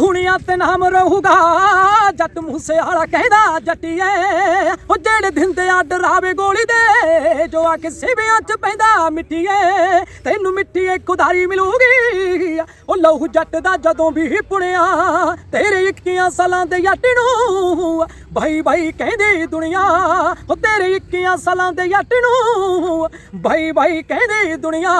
ਦੁਨੀਆ ਤੇ ਨਾਮ ਰਹੂਗਾ। ਜੱਟ ਮੂਸੇ ਵਾਲਾ ਕਹਿੰਦਾ, ਜੱਟੀਏ, ਉਹ ਜਿਹੜੇ ਦਿੰਦੇ ਆ ਡਰਾਵੇ ਗੋਲੀ ਦੇ, ਜੋ ਆ ਕੇ ਸਿਵਿਆਂ ਚ ਪੈਂਦਾ ਮਿੱਟੀਏ ਤੈਨੂੰ ਮਿੱਟੀਏ ਖੁਦਾਰੀ ਮਿਲੂਗੀ। ਉਹ ਲਹੂ ਜੱਟ ਦਾ ਜਦੋਂ ਵੀ ਪੁਣਿਆ, ਤੇਰੇ 21 ਸਾਲਾਂ ਦੇ ਜੱਟ ਨੂੰ ਭਾਈ ਭਾਈ ਕਹਿੰਦੀ ਦੁਨੀਆ, ਉਹ ਤੇਰੇ 21 ਸਾਲਾਂ ਦੇ ਜੱਟ ਨੂੰ ਭਾਈ ਭਾਈ ਕਹਿੰਦੀ ਦੁਨੀਆ।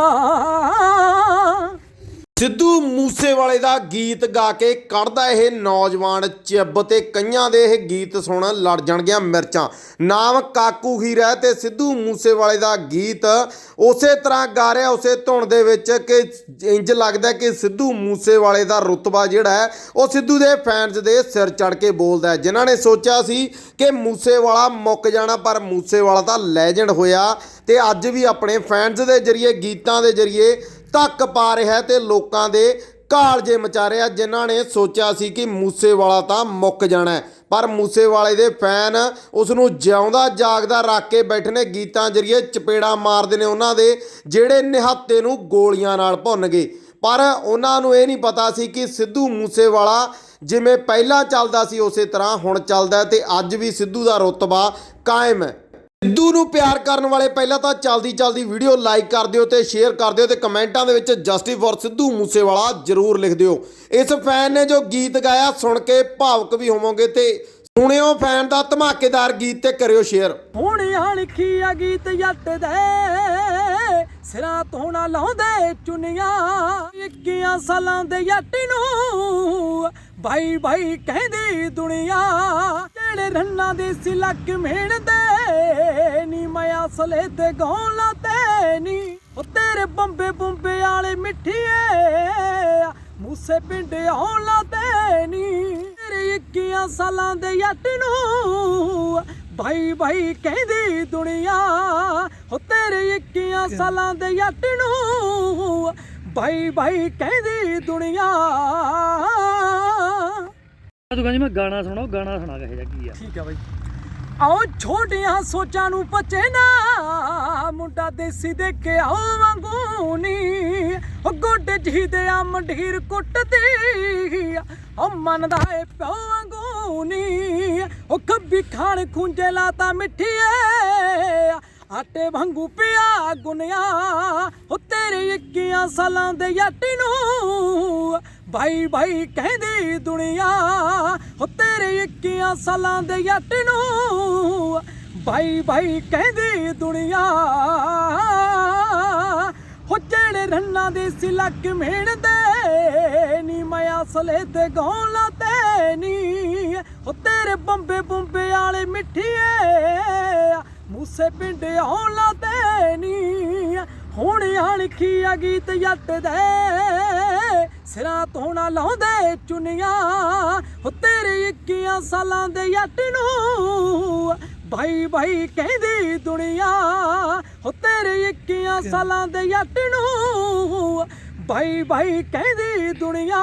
ਸਿੱਧੂ ਮੂਸੇਵਾਲੇ ਦਾ ਗੀਤ ਗਾ ਕੇ ਕੱਢਦਾ ਇਹ ਨੌਜਵਾਨ ਚਿੱਬ ਤੇ ਕਈਆਂ ਦੇ ਇਹ ਗੀਤ ਸੁਣ ਲੜ ਜਾਣਗੀਆਂ ਮਿਰਚਾਂ। ਨਾਮ ਕਾਕੂ ਹੀਰਾ ਹੈ ਤੇ ਸਿੱਧੂ ਮੂਸੇਵਾਲੇ ਦਾ ਗੀਤ ਉਸੇ ਤਰ੍ਹਾਂ ਗਾ ਰਿਹਾ, ਉਸੇ ਧੁਨ ਦੇ ਵਿੱਚ ਕਿ ਇੰਜ ਲੱਗਦਾ ਕਿ ਸਿੱਧੂ ਮੂਸੇਵਾਲੇ ਦਾ ਰੁਤਬਾ ਜਿਹੜਾ ਹੈ, ਉਹ ਸਿੱਧੂ ਦੇ ਫੈਨਸ ਦੇ ਸਿਰ ਚੜ ਕੇ ਬੋਲਦਾ ਹੈ। ਜਿਨ੍ਹਾਂ ਨੇ ਸੋਚਿਆ ਸੀ ਕਿ ਮੂਸੇਵਾਲਾ ਮੁੱਕ ਜਾਣਾ, ਪਰ ਮੂਸੇਵਾਲਾ ਤਾਂ ਲੈਜੈਂਡ ਹੋਇਆ ਤੇ ਅੱਜ ਵੀ ਆਪਣੇ ਫੈਨਸ ਦੇ ਜ਼ਰੀਏ, ਗੀਤਾਂ ਦੇ ਜ਼ਰੀਏ ਧੱਕ ਪਾ ਰਿਹਾ ਹੈ ਤੇ ਲੋਕਾਂ ਦੇ ਕਾਲਜੇ ਮਚਾ ਰਿਹਾ। ਜਿਨ੍ਹਾਂ ਨੇ ਸੋਚਿਆ ਸੀ ਕਿ ਮੂਸੇਵਾਲਾ ਤਾਂ ਮੁੱਕ ਜਾਣਾ ਹੈ। ਪਰ ਮੂਸੇਵਾਲੇ ਦੇ ਫੈਨ ਉਸ ਨੂੰ ਜਿਉਂਦਾ ਜਾਗਦਾ ਰੱਖ ਕੇ ਬੈਠੇ ਨੇ। ਗੀਤਾਂ ਜ਼ਰੀਏ ਚਪੇੜਾ ਮਾਰਦੇ ਨੇ ਉਹਨਾਂ ਦੇ, ਜਿਹੜੇ ਨਿਹੱਤੇ ਨੂੰ ਗੋਲੀਆਂ ਨਾਲ ਭੁੰਨ ਗਏ। ਪਰ ਉਹਨਾਂ ਨੂੰ ਇਹ ਨਹੀਂ ਪਤਾ ਸੀ ਕਿ ਸਿੱਧੂ ਮੂਸੇਵਾਲਾ ਜਿਵੇਂ ਪਹਿਲਾਂ ਚੱਲਦਾ ਸੀ, ਉਸੇ ਤਰ੍ਹਾਂ ਹੁਣ ਚੱਲਦਾ ਹੈ ਤੇ ਅੱਜ ਵੀ ਸਿੱਧੂ ਦਾ ਰੁਤਬਾ ਕਾਇਮ ਹੈ। ਸਿੱਧੂ ਨੂੰ ਪਿਆਰ ਕਰਨ ਵਾਲੇ ਪਹਿਲਾਂ ਤਾਂ ਚਲਦੀ ਚਲਦੀ ਵੀਡੀਓ ਲਾਈਕ ਕਰ ਦਿਓ ਤੇ ਸ਼ੇਅਰ ਕਰ ਦਿਓ ਤੇ ਕਮੈਂਟਾਂ ਦੇ ਵਿੱਚ ਜਸਟਿਸ ਫॉर ਸਿੱਧੂ ਮੂਸੇਵਾਲਾ ਜ਼ਰੂਰ ਲਿਖ ਦਿਓ। ਇਸ ਫੈਨ ਨੇ ਜੋ ਗੀਤ ਗਾਇਆ, ਸੁਣ ਕੇ ਭਾਵੁਕ ਵੀ ਹੋਵੋਗੇ ਤੇ ਸੁਣਿਓ ਫੈਨ ਦਾ ਧਮਾਕੇਦਾਰ ਗੀਤ ਤੇ ਕਰਿਓ ਸ਼ੇਅਰ ਹੁਣ ਲਿਖੀ ਆ ਗੀਤ ਜੱਟ ਦੇ, ਸਿਰਾਂ ਤੋਂ ਲਾਉਂਦੇ ਚੁੰਨੀਆਂ। 21 ਸਾਲਾਂ ਦੇ ਜੱਟ ਨੂੰ ਭਾਈ ਭਾਈ ਕਹਿੰਦੀ ਦੁਨੀਆ। ਜਿਹੜੇ ਰੰਨਾਂ ਦੇ ਸਿਲਕ ਮਿਹਣਦੇ ਨੀ, ਮੈਂ ਅਸਲੇ ਤੇ ਗੌਲਾਂ ਤੇ ਨੀ। ਉਹ ਤੇਰੇ ਬੰਬੇ ਬੰਬੇ ਵਾਲੇ ਮਿੱਠੀਏ, ਮੂਸੇ ਪਿੰਡ ਆਉਣਾ ਤੇ ਨੀ। ਤੇਰੇ 21 ਸਾਲਾਂ ਦੇ ਜੱਟ ਨੂੰ ਭਾਈ ਭਾਈ ਕਹਿੰਦੀ ਦੁਨੀਆ। ਹੋ ਤੇਰੇ 21 ਸਾਲਾਂ ਦੇ ਜੱਟ ਨੂੰ ਭਾਈ ਭਾਈ ਕਹਿੰਦੀ ਦੁਨੀਆ। ਤੂੰ ਕਹਿੰਦੀ ਮੈਂ ਗਾਣਾ ਸੁਣਾਓ ਗਾਣਾ ਸੁਣਾ ਕਹੇ ਜਾ ਕੀ ਆ? ਠੀਕ ਆ ਬਾਈ। ਆਓ ਛੋਟੀਆਂ ਸੋਚਾਂ ਨੂੰ ਪਚੇ ਨਾ, ਮੁੰਡਾ ਦੇਸੀ ਦੇ ਕੇ ਆਓ ਵਾਂਗੂ ਨੀ। ਉਹ ਗੋਡੇ ਜੀ ਦੇ ਆ ਮੰਢੀਰ ਕੁੱਟਦੀ ਉਹ ਮੰਨਦਾ ਏ ਪਿਓ ਵਾਂਗੂ ਨੀ। ਉਹ ਖੱਬੀ ਖਾਣ ਖੁੰਝੇ ਲਾਤਾ ਮਿੱਠੀਏ ਆਟੇ ਵਾਂਗੂ ਪਿਆ ਗੁਨਿਆ। ਉਹ ਤੇਰੇ 21 ਸਾਲਾਂ ਦੇ ਜੱਟ ਨੂੰ। ਭਾਈ ਭਾਈ ਕਹਿੰਦੀ ਦੁਨੀਆ ਉਹ ਤੇਰੇ 21 ਸਾਲਾਂ ਦੇ ਜੱਟ ਨੂੰ। ਭਾਈ ਭਾਈ ਕਹਿੰਦੀ ਦੁਨੀਆ, ਹੋ ਜਿਹੜੇ ਰੰਨਾ ਦੇ ਸਿਲਕ ਮਿਹਣਦੇ ਨੀ, ਮੈਂ ਅਸਲੇ ਤੇ ਗੌਲਾਂ ਤੇ ਨੀ। ਉਹ ਤੇਰੇ ਬੰਬੇ ਬੰਬੇ ਵਾਲੇ ਮਿੱਠੀਏ, ਮੂਸੇ ਪਿੰਡ ਆਉਣਾ ਤੇ ਨੀ। ਹੁਣ ਅਣਖੀ ਆ ਗੀਤ ਜੱਟ ਦੇ। ਸਿਰਾਂ ਧੋਣਾ ਲਾਉਂਦੇ ਚੁੰਨੀਆਂ। ਉਹ ਤੇਰੇ 21 ਸਾਲਾਂ ਦੇ ਜੱਟ ਨੂੰ ਭਾਈ ਭਾਈ ਕਹਿੰਦੀ ਦੁਨੀਆ। ਉਹ ਤੇਰੇ 21 ਸਾਲਾਂ ਦੇ ਜੱਟ ਨੂੰ ਭਾਈ ਭਾਈ ਕਹਿੰਦੀ ਦੁਨੀਆ।